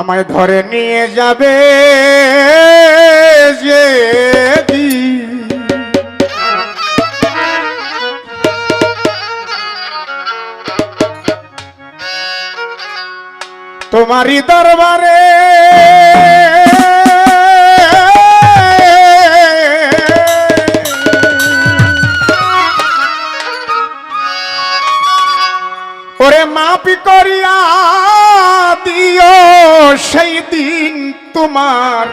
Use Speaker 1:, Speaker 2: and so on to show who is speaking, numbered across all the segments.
Speaker 1: আমায় ধরে নিয়ে যাবে যে। তোমারই দরবারে ওরে মাপি করিয়া দিন তোমার।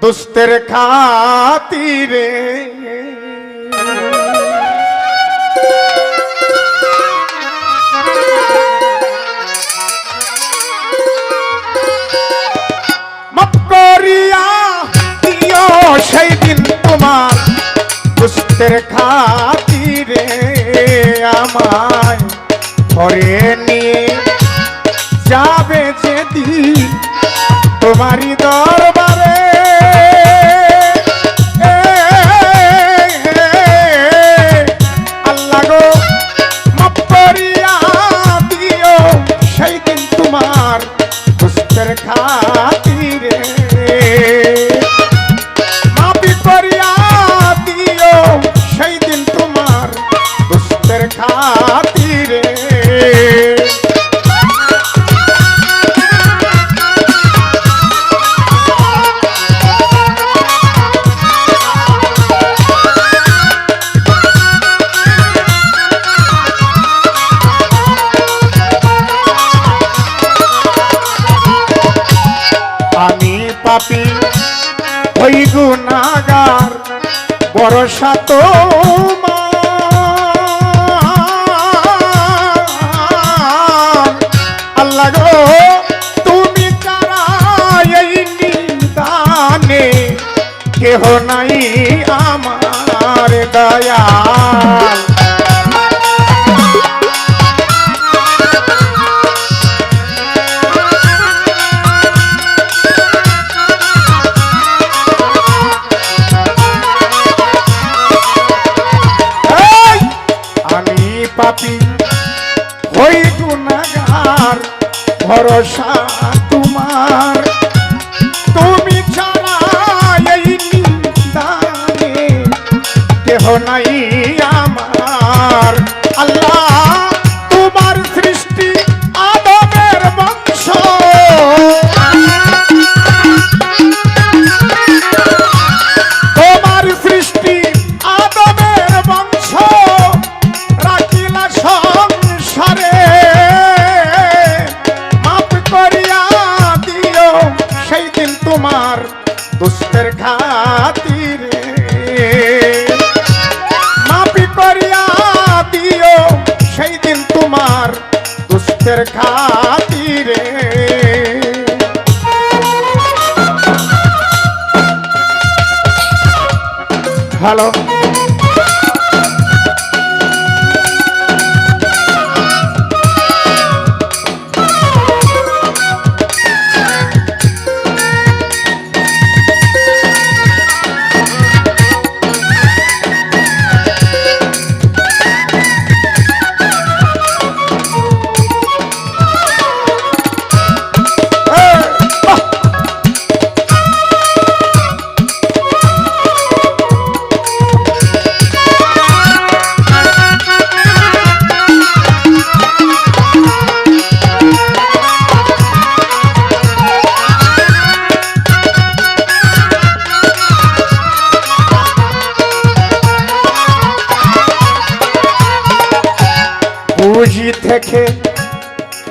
Speaker 1: দুস্তের খাতিরে। সেই দিন তোমার। দুস্তের খাতিরে আমায় তোমারই দরবারে। ভরসা ভরসা দুষ্টের খাতিরে মাপি করিয়া দিও সেই দিন তোমার দুষ্টের খাতিরে হ্যালো।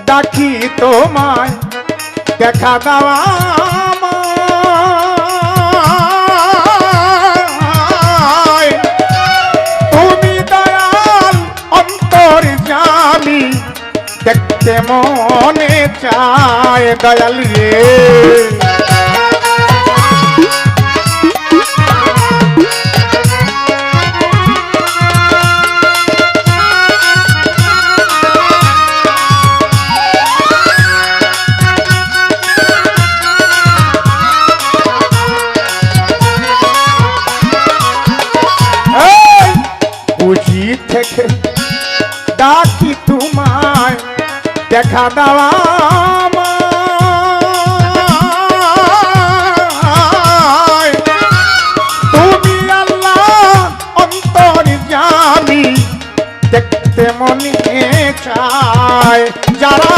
Speaker 1: ডাকি তোমায় দেখা দেওয়া। তুমি দয়াল অন্তর জানি দেখতে মনে চায় দয়াল রে দেওয়া। তুমি আল্লাহ অন্তর জানি দেখতে মনে চায় যারা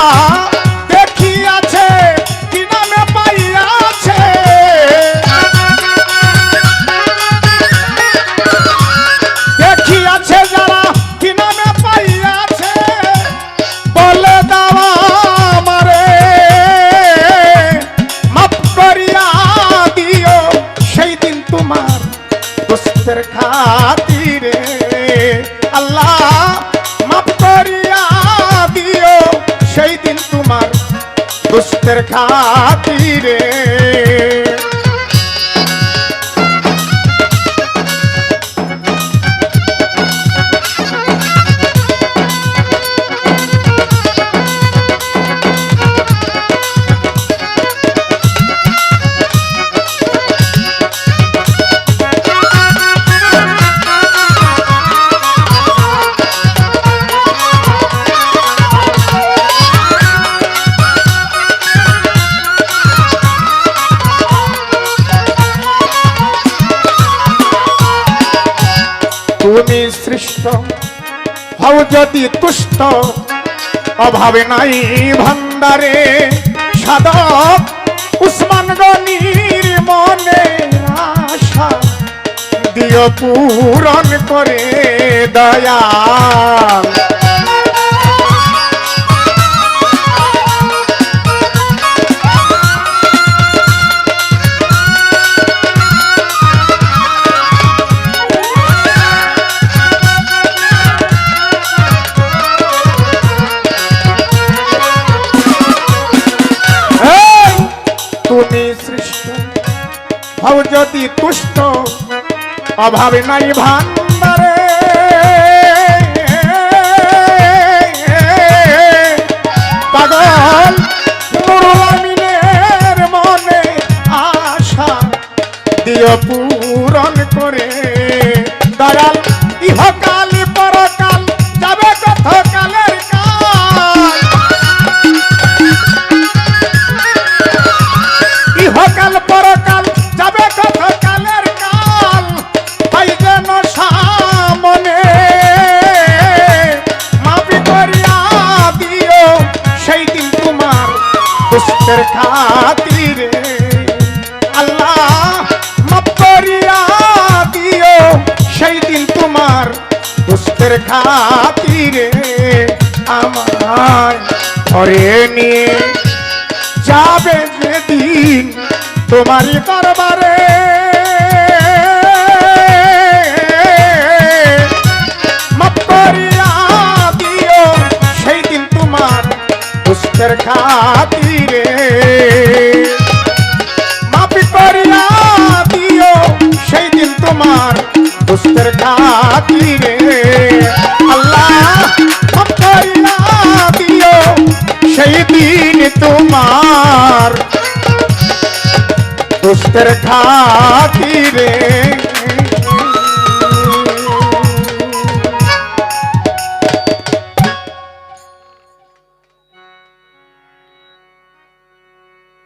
Speaker 1: আল্লাহ মাফ করিয়া দিও। সেই দিন তোমার দুষ্টের খাতিরে হও যদি তুষ্ট, অভাবে নাই ভান্ডারে। সাদক উসমান গনির মনে আশা, দিয় পূরণ করে দয়া অভাবে নাই আমিনের মনে আশা পূরণ করে। দয়াল ইহকাল দুষ্টের খাতিরে আল্লাহ দিও, সেই দিন তোমার দুষ্টের খাতিরে আমায় ঘরে নিয়ে যাবে যেদিন তোমার খাতিরে দুষ্টের খাতিরে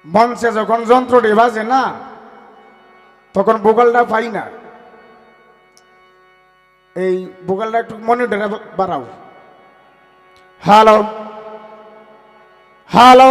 Speaker 1: মঞ্চে যখন যন্ত্রটি বাজে না, তখন বোকালটা পাই না। এই বোকালটা একটু মনিটরে বাড়াও। Hello hello